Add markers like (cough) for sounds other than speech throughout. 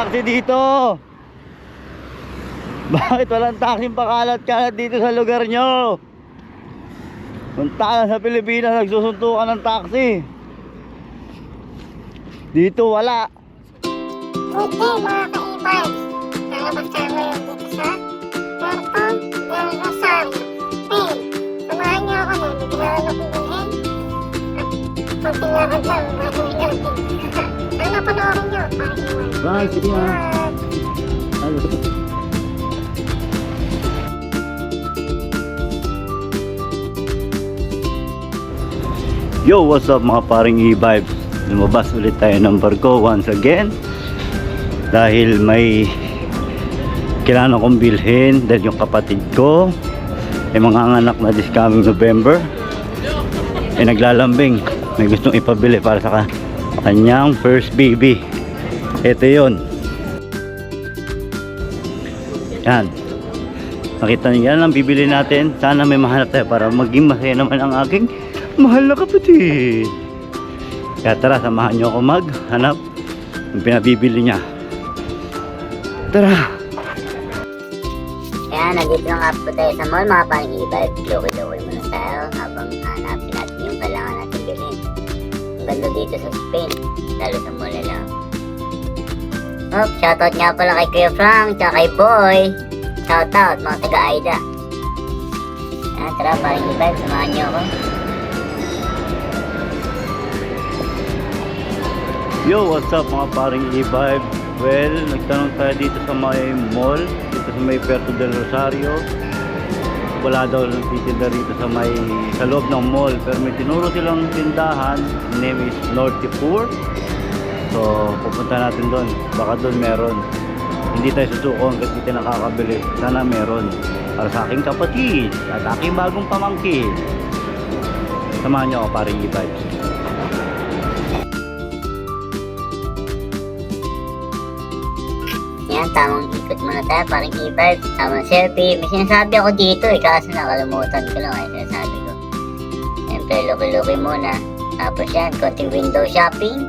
taxi dito? (laughs) Bakit walang taxi pakalat-kalat dito sa lugar nyo? Punta sa Pilipinas, nagsusuntukan ng taxi. Dito wala. Day mga ka-e-bikes! Lalabas tayo ngayon dito sa Puerto del Rosario, Spain. Samahan niyo ako na hindi kailangan akong bilhin. At pagpilakad lang, gagawin natin. Ano panoorin iwan. Bye, sige na. At Yo, what's up mga paring e-vibes? Lumabas ulit tayo ng barko once again Dahil may kailangan akong bilhin dahil yung kapatid ko ay mga anak na this coming November ay naglalambing may gustong ipabili para sa ka- kanyang first baby. Ito yon yan. Nakita niyo yan ang bibili natin. Sana may mahanap tayo para maging masaya naman ang aking mahal na kapatid. Kaya tara samahan niyo ako maghanap ng pinabibili niya. Tara! Kaya nandito na nga po tayo sa mall. Mga e-bike. Luki-luki muna tayo habang ganda dito sa Spain, lalo sa mall lang. Oh, shoutout nga pala kay Kuya Frank, tsaka kay Boy. Shoutout mga taga-Aida. Yan, tara paring e-bike, samahan niyo ako. Yo, what's up mga paring e-vibe? Well, nagtanong tayo dito sa may mall, dito sa may Puerto del Rosario. Wala daw titinda rito sa may sa loob ng mall, pero may tinuro silang tindahan, name is Norte Poor. So, pupunta natin doon. Baka doon meron. Hindi tayo susuko hanggat hindi tayo nakakabili. Sana meron. Para sa aking kapatid at aking bagong pamangkin. Samahan niyo ako paring e-vibes. Tamang ikot muna tayo, parang e-bike, tamang selfie. May sinasabi ako dito eh, kaso nakalimutan ko lang ay sinasabi ko. Siyempre, luki-luki muna. Tapos yan, konting window shopping.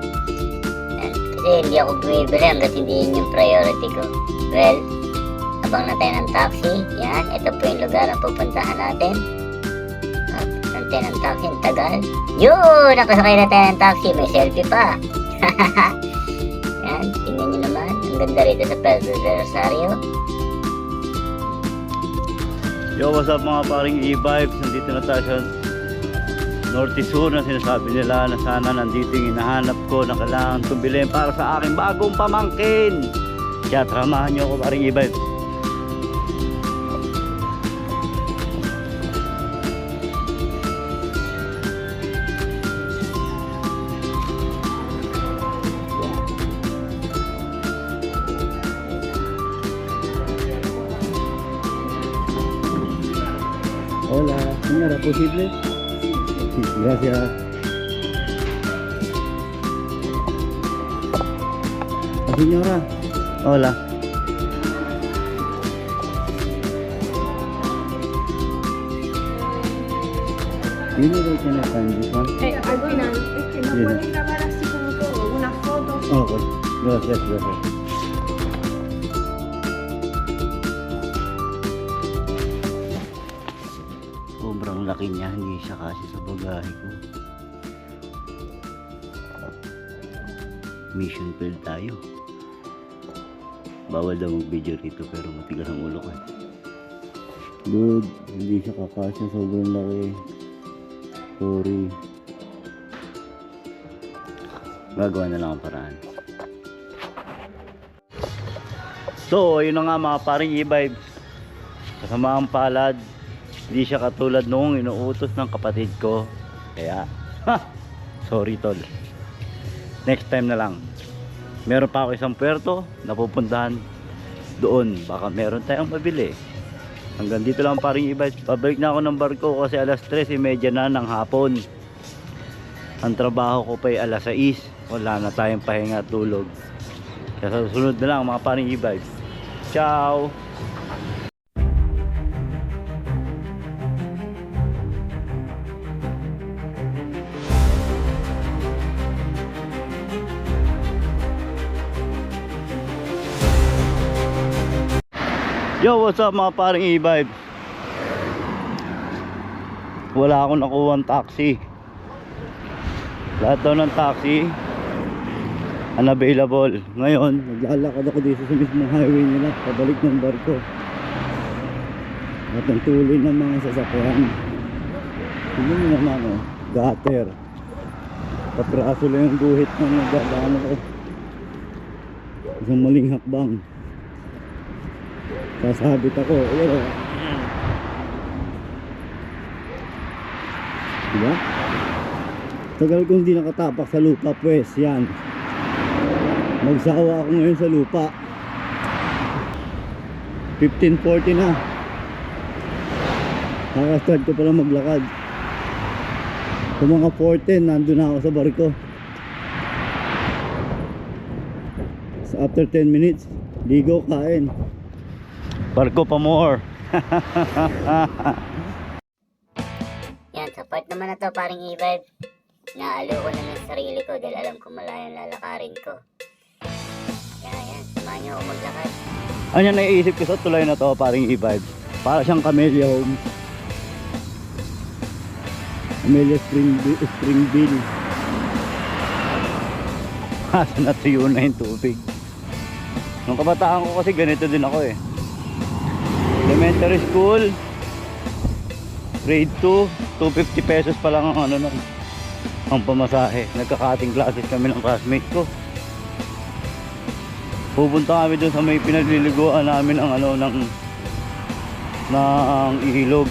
Yan, kasi hindi ako bumibili hanggat hindi yun yung priority ko. Well, abang na tayo ng taxi. Yan, ito po yung lugar na pupuntahan natin. Nantay ng taxi, ang tagal. Yun! Nakasakay na tayo ng taxi, may selfie pa. (laughs) Yan, tingnan nyo naman. Ang ganda rito sa Puerto del Rosario. Yo, what's up mga paring e-vibes? Nandito na tayo sa Norte Sur na sinasabi nila na sana nandito yung hinahanap ko na kailangan kong bilhin para sa aking bagong pamangkin. Kaya tramahan nyo ako paring e-vibes. Señora, ¿posible? Sí, gracias. Ah, señora. Hola. Where can I find this one? Eh, al final, es que no pueden grabar así como todo, una foto. Oh, okay. Gracias, gracias. Niya, hindi siya kasi sa bagahe ko. Mission failed tayo. Bawal daw mag-video rito pero matigas ang ulo ko. Dude, hindi siya kakasya, sobrang laki. Sorry. Gagawa na lang ang paraan. So, ayun na nga mga paring e-vibes. Kasama ang palad. Hindi siya katulad noong inuutos ng kapatid ko. Kaya, ha! Sorry tol. Next time na lang. Meron pa ako isang puerto na pupuntahan doon. Baka meron tayong mabili. Hanggang dito lang paring e-vibes. Pabalik na ako ng barko kasi alas 3.30 na ng hapon. Ang trabaho ko pa ay alas 6. Wala na tayong pahinga tulog. Kaya sa susunod na lang mga paring e-vibes. Ciao! Yo, what's up mga paring e-vibe? Wala akong nakuha taxi. Lahat daw ng taxi unavailable. Ngayon, naglalakad ako dito sa mismong highway nila, pabalik ng barko. At ang tuloy ng mga sasakyan. Tingnan nyo naman, oh, gutter. Papraso lang yung guhit ng nagdadaan ako. Isang maling hakbang. Sasabit ako. Ayan o. Diba? Tagal kong di nakatapak sa lupa pues. Yan. Magsawa ako ngayon sa lupa. 15.40 na. Nakastart ko pala maglakad. Sa mga 4.10, nandun na ako sa barko. So after 10 minutes, ligo, kain. Barko pa more. (laughs) Yan, sa part naman na to, paring e-vibe. Naalo ko na ng sarili ko dahil alam ko malayo ang lalakarin ko. Yan, samahan niyo ako maglakad. Ano yung naiisip ko sa tulay na to, paring e-vibe? Para siyang Camellia Home. Camellia Spring, Springville. Kaso (laughs) natuyo na yung tubig. Nung kabataan ko kasi ganito din ako eh. Elementary school, grade 2, 250 pesos pa lang ang ano nun. Ang pamasahe. Nagkakating classes kami ng classmate ko. Pupunta kami doon sa may pinagliliguan namin ang ano ng ng ilog.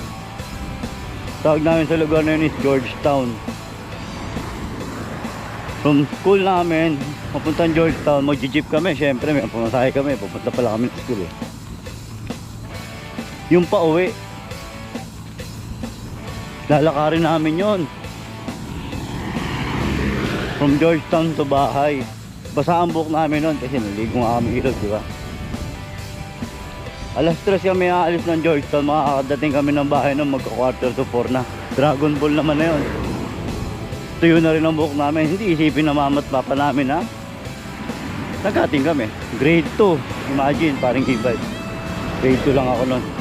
Tawag namin sa lugar na yun is Georgetown. From school namin, papuntang Georgetown, mag-jeep kami. Siyempre, may pamasahe kami. Pupunta pala kami ng school eh. Yung pa uwi, lalakarin namin yon From Georgetown to bahay. Basa ang buhok namin nun kasi naligo nga kami ilog, di ba? Alas 3 kami aalis ng Georgetown, makakadating kami ng bahay ng magka-quarter to 4 na. Dragon Ball naman na yun. Tuyo na rin ang buhok namin. Hindi isipin na mamat papa namin ha. Nagkating kami. Grade 2. Imagine, parang ibad. Grade 2 lang ako nun.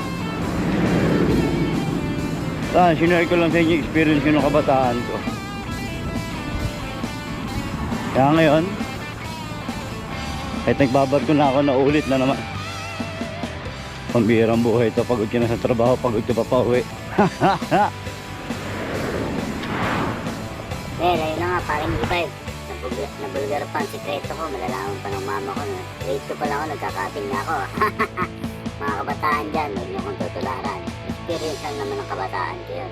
Ah, sinare ko lang sa inyo experience ko nung kabataan ko. Kaya ngayon, kahit nagbabarko na ako na ulit na naman. Pambihirang buhay ito. Pagod ka na sa trabaho, pagod ka pa pa uwi. (laughs) Well, ayun na nga, paring e-vibe. Nabulgar, nabulgar pa ang sikreto ko. Malalaman pa ng mama ko grade 2 pa lang ako, nagkakating na ako. (laughs) Mga kabataan dyan, huwag niyo kong tutularan. Experience lang naman ng kabataan ko yun.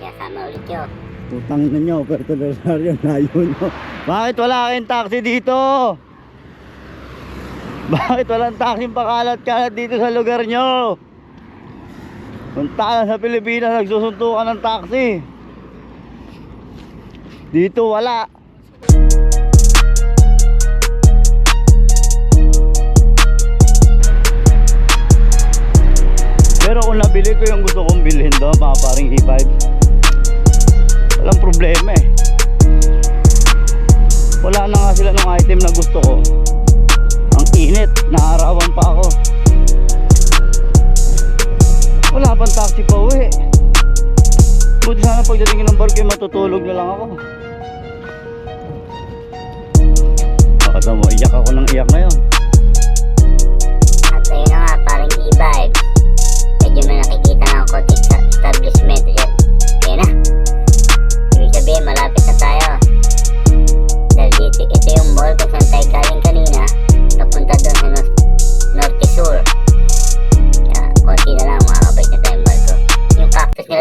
Kaya sama ulit yun. Putang na nyo, Puerto Rosario, (laughs) layo nyo. Bakit wala kayong taxi dito? (laughs) Bakit walang taxi pakalat-kalat dito sa lugar nyo? Punta ka sa Pilipinas, nagsusuntukan ng taxi. Dito wala. Pero kung nabili ko yung gusto kong bilhin doon, mga paring E5, walang problema eh. Wala na nga sila ng item na gusto ko. Ang init, naarawan pa ako. Wala pang taxi pa uwi. Buti sana pagdating ng barko, matutulog na lang ako. Baka mo, iyak ako ng iyak. At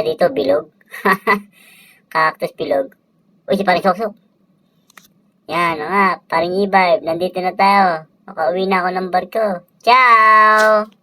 dito, bilog. (laughs) cactus bilog. Uy, si paring soksok. Yan, o nga, paring e-vibe. Nandito na tayo. Makauwi na ako ng barko. Ciao!